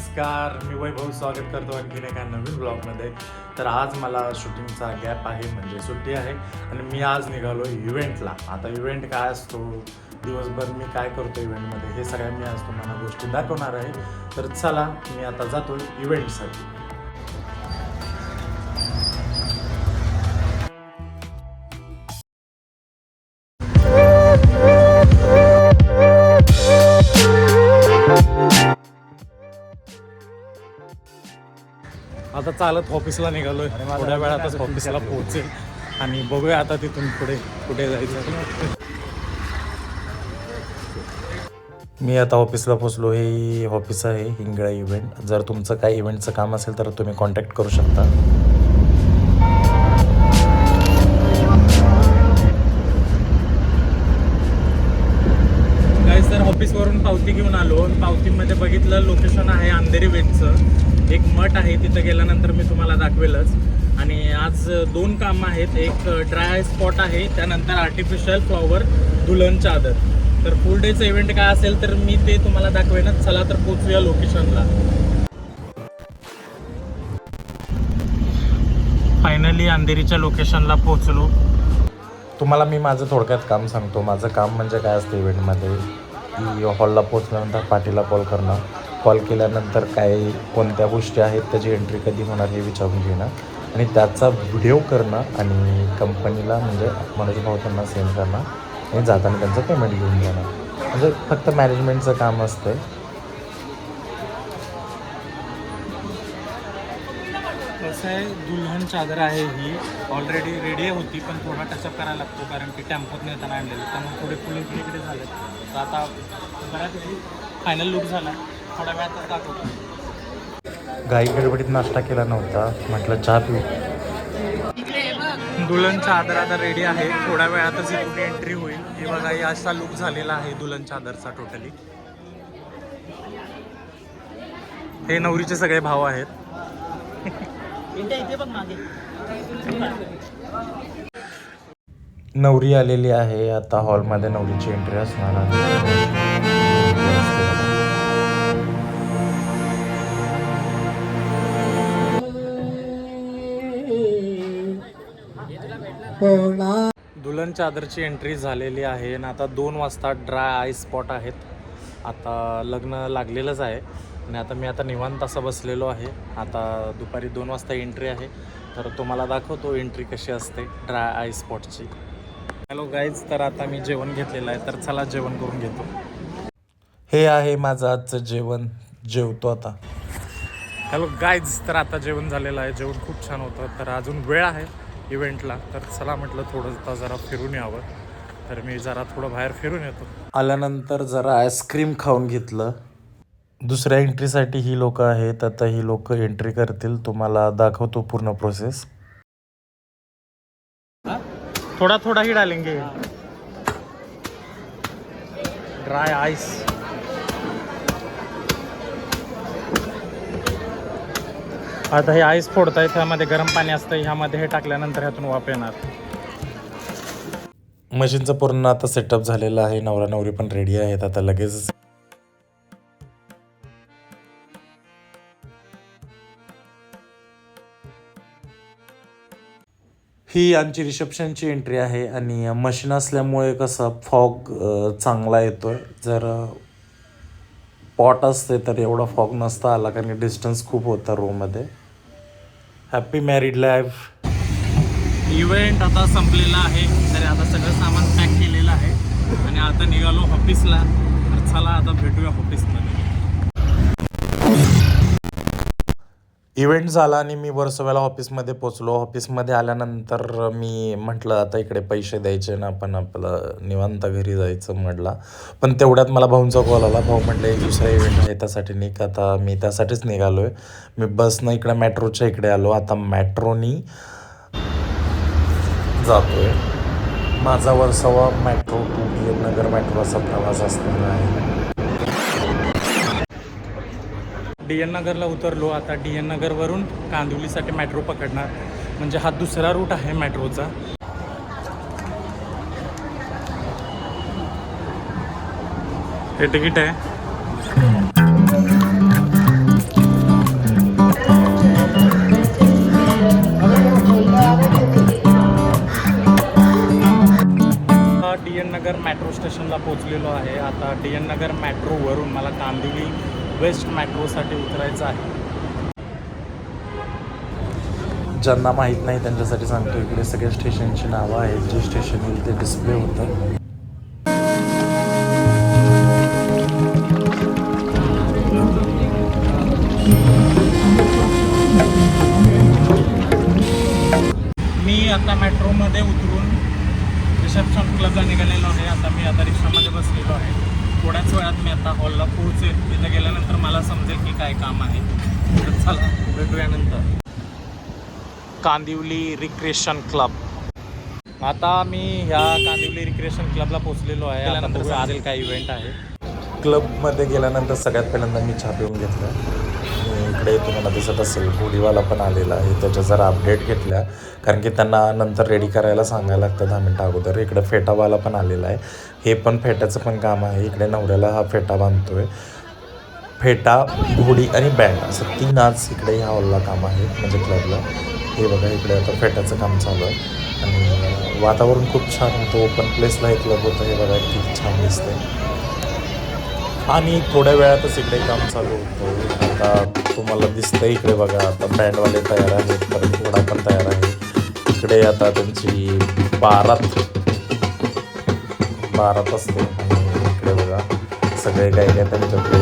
नमस्कार मी वैभव स्वागत करतो आणखीन एका नवीन ब्लॉगमध्ये तर आज मला शूटिंगचा गॅप आहे म्हणजे सुट्टी आहे आणि मी आज निघालो इव्हेंटला. आता इव्हेंट काय असतो दिवसभर मी काय करतो इव्हेंटमध्ये हे सगळ्या मी आज तुम्हाला गोष्टी दाखवणार आहे. तर चला मी आता जातो इव्हेंटसाठी. चालत ऑफिसला निघालोय. थोड्या वेळातच ऑफिसला पोहोचेल. आणि बघूया आता तिथून पुढे कुठे जायचं. मी आता ऑफिसला पोचलो हे ऑफिस आहे हिंगळा इव्हेंट जर तुमचं काही इव्हेंटचं काम असेल तर तुम्ही कॉन्टॅक्ट करू शकता. काय सर ऑफिसवरून पावती घेऊन आलो. पावतीमध्ये बघितलं लोकेशन आहे अंधेरी वेटचं एक मठ आहे तिथं गेल्यानंतर मी तुम्हाला दाखवेलच. आणि आज दोन कामं आहेत. एक ड्राय स्पॉट आहे त्यानंतर आर्टिफिशियल फ्लॉवर दुल्हन चादर तर फुल डेचं इव्हेंट काय असेल तर मी ते तुम्हाला दाखवेनच. चला तर पोचूया लोकेशनला फायनली अंधेरीच्या लोकेशनला पोचलो. तुम्हाला मी माझं थोडक्यात काम सांगतो. माझं काम म्हणजे काय असतं इव्हेंटमध्ये की हॉलला पोचल्यानंतर पार्टीला कॉल करणं. कॉल केल्यानंतर काय कोणत्या गोष्टी आहेत त्याची एंट्री कधी होणार हे विचारून घेणं. आणि त्याचा व्हिडिओ करणं आणि कंपनीला म्हणजे मनोज भाऊ त्यांना सेंड करणं आणि जाताना त्यांचं पेमेंट घेऊन जाणं म्हणजे फक्त मॅनेजमेंटचं काम असतं कसं आहे दुल्हन चादर आहे ही ऑलरेडी रेडी होती पण थोडा टचअप करायला लागतो कारण की टॅम्पोत नेताना आणलेली. त्यामुळे थोडे फुले इकडे झाले तर आता बऱ्यापैकी फायनल लुक झाला. थोड्या वेळात दाखवतो गाई गडबडीत नाश्ता केला नव्हता म्हटलं चहा पिऊ. दुल्हन चादर आता रेडी आहे. थोड्या वेळातच इकडे एंट्री होईल. हे बघा हे असा लुक झालेला आहे दुल्हन चादरचा टोटली हे नवरीचे सगळे भाव आहेत. नवरी आलेली आहे. आता हॉलमध्ये नवरीची एंट्री असणार आहे. दुल्हन चादरची एंट्री झालेली आहे आणि आता दोन वाजता ड्राय आय स्पॉट आहेत. आता लग्न लागलेलंच आहे आणि आता मी आता निवांत असं बसलेलो आहे. आता दुपारी दोन वाजता एंट्री आहे. तर तुम्हाला दाखवतो एंट्री कशी असते ड्राय आय स्पॉटची हॅलो गाईज तर आता मी जेवण घेतलेलं आहे. तर चला जेवण करून घेतो. हे आहे माझं आजचं जेवण. जेवतो आता. हॅलो गाईज तर आता जेवण झालेलं आहे. जेवण खूप छान होतं. तर अजून वेळ आहे. इव्हेंटला तर चला म्हटलं थोडं जरा फिरून यावं. तर मी जरा थोडं बाहेर फिरून येतो. आल्यानंतर जरा आईस्क्रीम खाऊन घेतलं. दुसऱ्या एंट्रीसाठी ही लोक आहेत. आता ही लोक एंट्री करतील. तुम्हाला दाखवतो पूर्ण प्रोसेस थोड़ा थोड़ा ही डालेंगे ड्राय आइस आता हे आईस फोडताय त्यामध्ये गरम पाणी असतं ह्यामध्ये हे टाकल्यानंतर ह्यातून वाफ येणार. मशीनचं पूर्ण आता सेटअप झालेलं आहे नवरा नवरी पण रेडी आहेत आता लगेच ही आमची रिसेप्शनची एंट्री आहे आणि मशीन असल्यामुळे कसं फॉग चांगला येतो आहे जर पॉट असते तर एवढा फॉग नसता आला कारण डिस्टन्स खूप होता रूममध्ये हॅपी मॅरिड लाईफ इव्हेंट आता संपलेला आहे. तरी आता सगळं सामान पॅक केलेलं आहे. आणि आता निघालो ऑफिसला तर चला आता भेटूया ऑफिसमध्ये इव्हेंट झाला आणि मी वर्सोव्याला ऑफिसमध्ये पोचलो ऑफिसमध्ये आल्यानंतर मी म्हटलं आता इकडे पैसे द्यायचे ना आपण आपलं निवांत घरी जायचं म्हटलं. पण तेवढ्यात मला भाऊंचा कॉल आला. भाऊ म्हटलं एक दुसरा इव्हेंट आहे त्यासाठी निघ. आता मी त्यासाठीच निघालो आहे मी बसनं इकडे मेट्रोच्या इकडे आलो. आता मेट्रोनी जातोय. माझा Versova metro to Nagar metro असा प्रवास असणार आहे. डी एन नगरला उतरलो. आता डी एन नगरवरून कांदिवलीसाठी मेट्रो पकडणार. म्हणजे हा दुसरा रूट आहे मेट्रोचा हे तिकीट आहे. डी एन नगर मेट्रो स्टेशनला पोचलेलो आहे. आता डी एन नगर मेट्रोवरून मला कांदिवली वेस्ट मेट्रोसाठी उतरायचं आहे. ज्यांना माहीत नाही त्यांच्यासाठी सांगतो इकडे सगळ्या स्टेशनची नावं आहेत जे स्टेशन येईल ते डिस्प्ले होतं. मी आता मेट्रोमध्ये उतरून रिसेप्शन क्लबला निघालेलो आहे आता मी आता रिक्षामध्ये बसलेलो आहे थोड्याच आता हॉलला पोहोचेल तिथे गेल्यानंतर मला समजेल की काय काम आहे. तर चला भेटूया नंतर. कांदिवली रिक्रिएशन क्लब आता मी ह्या कांदिवली रिक्रिएशन क्लबला पोहोचलेलो आहे. त्यानंतर आलेल काय इव्हेंट आहे. क्लबमध्ये गेल्यानंतर सगळ्यात पहिल्यांदा मी पिऊन घेतला. इकडे तुम्हाला दिसत असेल. गोडीवाला पण आलेला आहे. त्याच्या जरा अपडेट घेतल्या. कारण की त्यांना नंतर रेडी करायला सांगायला लागतं दहा मिनटं अगोदर. इकडे फेटावाला पण आलेला आहे. हे पण फेट्याचं पण काम आहे. इकडे नवऱ्याला हा फेटा बांधतो आहे फेटा घोडी आणि बँड असं तीन आज इकडे ह्या हॉलला काम आहे म्हणजे क्लबला हे बघा इकडे आता फेट्याचं काम चालू आहे. आणि वातावरण खूप छान होतं. ओपन प्लेसला हे क्लब होतं. हे बघा किती छान दिसतं आणि थोड्या वेळातच इकडे काम चालू होतं. आता तुम्हाला दिसतंय इकडे बघा आता बँडवाले तयार आहेत परत घोडा पण तयार आहे. इकडे आता त्यांची बारात बारात असते. इकडे बघा सगळे काही काय त्यांच्याकडे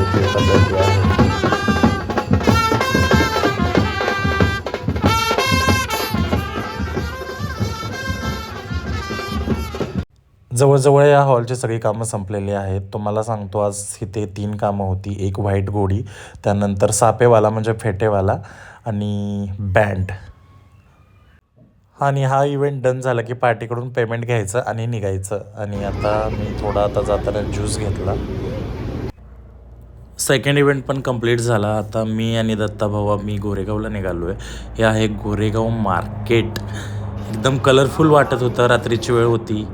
जवळजवळ या हॉलची सगळी कामं संपलेली आहेत. तुम्हाला सांगतो आज इथे तीन कामं होती. एक व्हाईट गोडी त्यानंतर सापेवाला म्हणजे फेटेवाला आणि बँड. आणि हा इव्हेंट डन झाला की पार्टीकडून पेमेंट घ्यायचं आणि निघायचं. आणि आता मी थोडा आता जाताना ज्यूस घेतला. सेकंड इव्हेंट पण कंप्लीट झाला. आता मी आणि दत्ता भाऊ मी गोरेगावला निघालो आहे हे आहे गोरेगाव मार्केट. एकदम कलरफुल वाटत होतं. रात्रीची वेळ होती.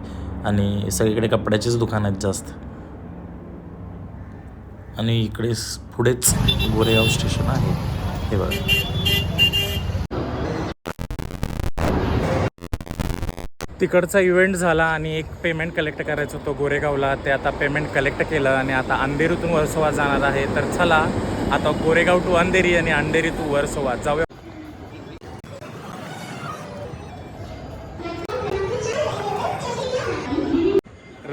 आणि सगळीकडे कपड्याचीच दुकान आहेत जास्त. आणि इकडे पुढेच गोरेगाव स्टेशन आहे. हे बघा. तिकडचा इव्हेंट झाला आणि एक पेमेंट कलेक्ट करायचं होतं गोरेगावला. ते आता पेमेंट कलेक्ट केलं आणि आता अंधेरीतून वर्सोवा जाणार आहे. तर चला आता गोरेगाव टू अंधेरी आणि अंधेरी टू वर्सोवा. जाऊया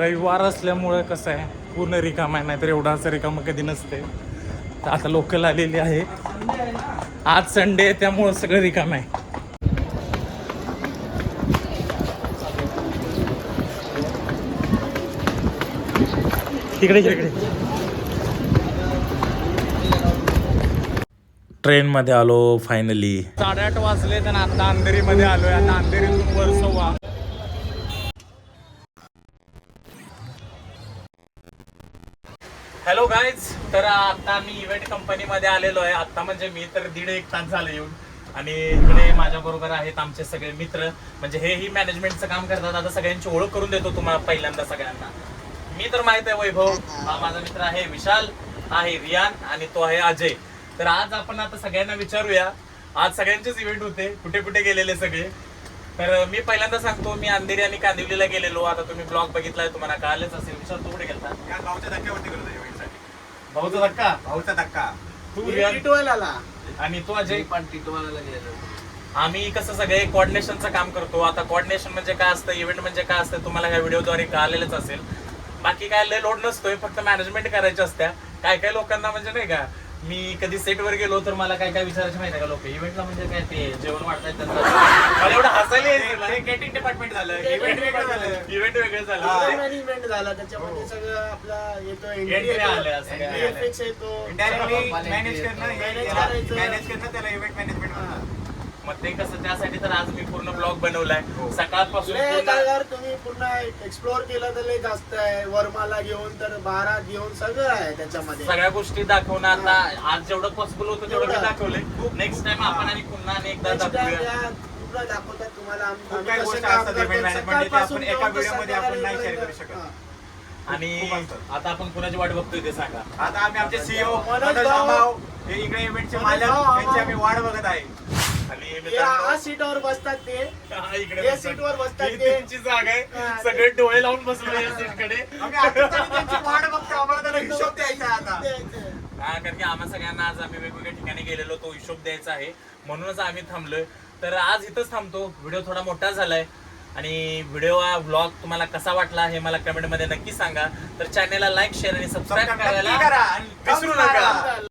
रविवार असल्यामुळं कसं आहे पूर्ण रिकाम आहे नाहीतर एवढा असं रिकाम कधी नसते. तर आता लोकल आलेली आहे. आज संडे आहे त्यामुळं सगळं रिकाम आहे. तिकडे इकडे ट्रेनमध्ये आलो फायनली साडेआठ वाजले तर आता अंधेरीमध्ये आलोय. आता अंधेरीतून सव्वा. हॅलो गाईज तर आता मी इव्हेंट कंपनीमध्ये आलेलो आहे. आता म्हणजे मी तर दीड एक तास झालं येऊन. आणि इकडे माझ्या बरोबर आहेत आमचे सगळे मित्र. म्हणजे हे ही मॅनेजमेंटचं काम करतात. आता सगळ्यांची ओळख करून देतो तुम्हाला पहिल्यांदा सगळ्यांना. मी तर माहीत आहे वैभव. हा माझा मित्र आहे विशाल. आहे रियान आणि तो आहे अजय. तर आज आपण आता सगळ्यांना विचारूया. आज सगळ्यांचेच इव्हेंट होते. कुठे कुठे गेलेले सगळे? तर मी पहिल्यांदा सांगतो मी अंधेरी आणि कांदिवलीला गेलेलो. आता तुम्ही ब्लॉग बघितलाय तुम्हाला कळालेच असेल. विशाल तू कुठे गेलता या गावच्या धक्क्यावरती करतो इव्हेंटसाठी भाऊचा धक्का. भाऊचा धक्का. तू आला आणि तू अजय. पण टिटवाला गेलो आम्ही कसं सगळे कोऑर्डिनेशनचं काम करतो. आता कोऑर्डिनेशन म्हणजे काय असतं इव्हेंट म्हणजे काय असतं तुम्हाला ह्या व्हिडिओद्वारे कळालेलंच असेल. बाकी काय लय लोड नसतोय फक्त मॅनेजमेंट करायची असत्या. काय काय लोकांना म्हणजे नाही का मी कधी सेटवर गेलो तर मला काय काय विचारायचं माहिती आहे का लोक? इव्हेंटला म्हणजे काय ते जेवण वाटतायत त्यांचं. मला एवढं हसायला ते केटिंग डिपार्टमेंट झालं इव्हेंट वेगळं झालं. इव्हेंट वेगळं झालं. हा. इव्हेंट झाला त्याच्यामध्ये सगळं आपला येतो येतो मॅनेज करतो. करणं. मॅनेज करणं त्याला इव्हेंट मॅनेजमेंट मग ते कसं त्यासाठी तर आज मी पूर्ण ब्लॉग बनवलाय सकाळपासून लय पूर्ण- जागावर तुम्ही पुन्हा एक्सप्लोअर केलं तर लय जास्त आहे वर्माला घेऊन तर बारा घेऊन सगळं आहे त्याच्यामध्ये सगळ्या गोष्टी दाखवणं आता आज जेवढं पॉसिबल होतं तेवढं मी. दाखवलंय नेक्स्ट टाइम आपण आणि पुन्हा आणि एकदा Next time दाखवूया या दाखवतात तुम्हाला आम- खूप आम्ही काही कसं गोष्टी काम असतात करतो. event management मध्ये ते सकाळपासून आपण एका जाऊन तर video मध्ये आपण नाही share करू संध्याकाळपर्यंत. शकत. हा. आणि खूप असतात. आता आपण कुणाची वाट बघतोय ते सांगा आता आम्ही आमचे सीईओ मनोज मनोज भाऊ. भाऊ हे इकडे इव्हेंटचे मनोज मालक भाऊ, यांची आम्ही वाट बघत आहे आणि या मित्रांनो, सीटवर बसतात ते. हा, इकडे या बसा. सीटवर बसतात ही ते. त्यांची जागा आहे. हा. सगळे डोळे लावून बसलो या आम्ही आम्ही त्यांची वाट बघतो आम्हाला त्याला हिशोब द्यायचा आहे आता. हा कारण की आम्हा सगळ्यांना आज आम्ही वेगवेगळ्या ठिकाणी गेलेलो. तो हिशोब द्यायचा आहे. म्हणूनच आम्ही थांबलोय. तर आज इथंच थांबतो. व्हिडिओ थोडा मोठा झालाय. आणि व्हिडिओ व्लॉग तुम्हाला कसा वाटला हे मला कमेंटमध्ये नक्की सांगा. तर चॅनेलला लाईक शेअर आणि सबस्क्राईब करायला करा. आणि विसरू नका.